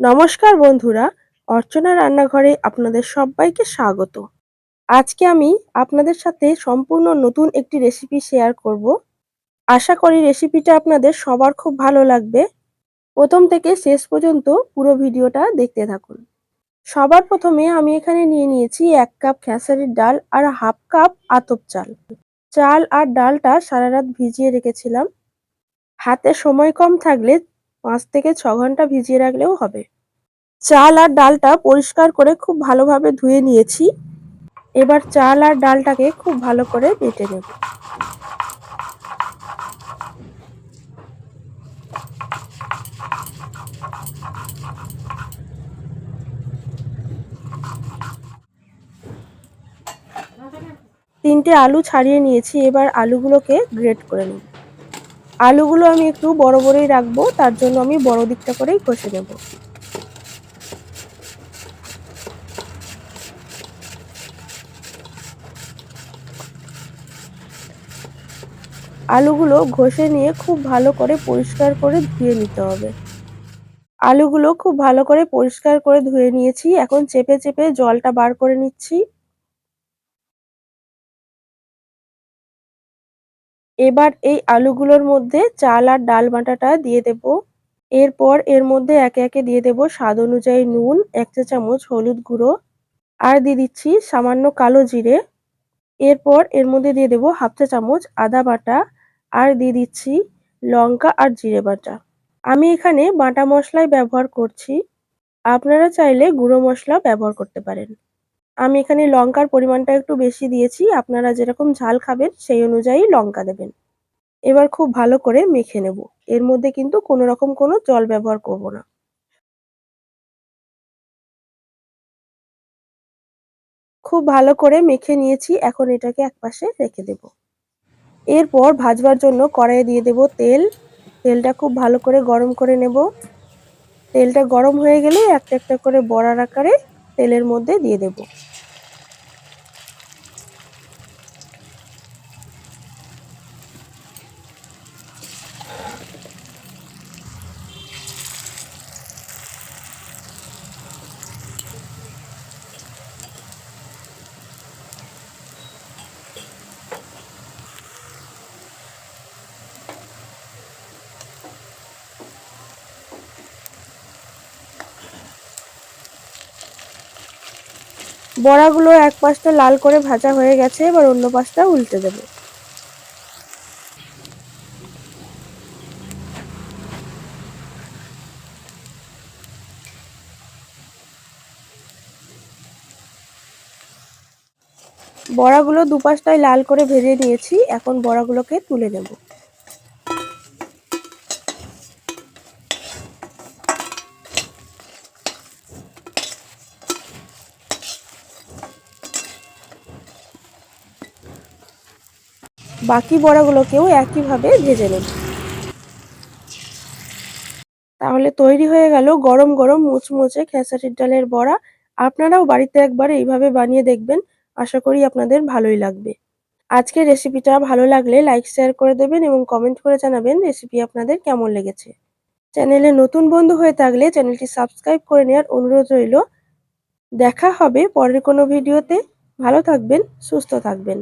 নমস্কার বন্ধুরা, অর্চনা রান্নাঘরে আপনাদের সবাইকে স্বাগত। আজকে আমি আপনাদের সাথে সম্পূর্ণ নতুন একটি রেসিপি শেয়ার করব। আশা করি রেসিপিটা আপনাদের সবার খুব ভালো লাগবে। প্রথম থেকে শেষ পর্যন্ত পুরো ভিডিওটা দেখতে থাকুন। সবার প্রথমে আমি এখানে নিয়ে নিয়েছি এক কাপ খেসারির ডাল আর হাফ কাপ আতপ চাল। চাল আর ডালটা সারা রাত ভিজিয়ে রেখেছিলাম। হাতে সময় কম থাকলে পাঁচ থেকে ছ ঘণ্টা ভিজিয়ে রাখলেও হবে। চাল আর ডালটা পরিষ্কার করে খুব ভালোভাবে ধুয়ে নিয়েছি। এবার চাল আর ডালটাকে খুব ভালো করে বেটে নেব। তিনটে আলু ছাড়িয়ে নিয়েছি, এবার আলুগুলোকে গ্রেট করে নেব। আলুগুলো আমি একটু বড় বড়ই রাখব, তার জন্য আমি বড় দিকটা করেই কষে নেব। আলুগুলো ঘষে নিয়ে খুব ভালো করে পরিষ্কার করে ধুয়ে নিতে হবে। আলুগুলো খুব ভালো করে পরিষ্কার করে ধুয়ে নিয়েছি, এখন চেপে চেপে জলটা বার করে নিচ্ছি। এবার এই আলুগুলোর মধ্যে চাল আর ডাল বাটাটা দিয়ে দেব। এরপর এর মধ্যে একে একে দিয়ে দেব স্বাদ অনুযায়ী নুন, এক চা চামচ হলুদ গুঁড়ো, আর দিয়ে দিচ্ছি সামান্য কালো জিরে। এরপর এর মধ্যে দিয়ে দেব হাফ চা চামচ আদা বাটা, আর দিয়ে দিচ্ছি লঙ্কা আর জিরে বাটা। আমি এখানে বাটা মশলাই ব্যবহার করছি। আপনারা চাইলে গুঁড়ো মশলা ব্যবহার করতে পারেন। আমি এখানে লঙ্কার পরিমাণটা একটু বেশি দিয়েছি। আপনারা যেরকম ঝাল খাবেন, সেই অনুযায়ী লঙ্কা দেবেন। এবার খুব ভালো করে মেখে নেব। এর মধ্যে কিন্তু কোনো রকম কোনো জল ব্যবহার করব না। খুব ভালো করে মেখে নিয়েছি। এখন এটাকে একপাশে রেখে দেব। এরপর ভাজবার জন্য কড়াইয়ে দিয়ে দেব তেল। তেলটা খুব ভালো করে গরম করে নেব। তেলটা গরম হয়ে গেলে একটা একটা করে বড়ার আকারে তেলের মধ্যে দিয়ে দেব। বড়াগুলো এক পাশটা লাল করে ভাজা হয়ে গেছে, এবার অন্য পাশটা উল্টে দেব। বড়াগুলো দুপাশটায় লাল করে ভেজে নিয়েছি, এখন বড়াগুলোকে তুলে নেব। বাকি বড়াগুলোকেও একইভাবে ভেজে নেব। তাহলে তৈরি হয়ে গেল গরম গরম মুচমুচে খেসারির ডালের বড়া। আপনারাও বাড়িতে একবার এইভাবে বানিয়ে দেখবেন। আশা করি আপনাদের ভালোই লাগবে। আজকের রেসিপিটা ভালো লাগলে লাইক, শেয়ার করে দেবেন এবং কমেন্ট করে জানাবেন রেসিপি আপনাদের কেমন লেগেছে। চ্যানেলে নতুন বন্ধু হয়ে থাকলে চ্যানেলটি সাবস্ক্রাইব করে নেওয়ার অনুরোধ রইল। দেখা হবে পরের কোনো ভিডিওতে। ভালো থাকবেন, সুস্থ থাকবেন।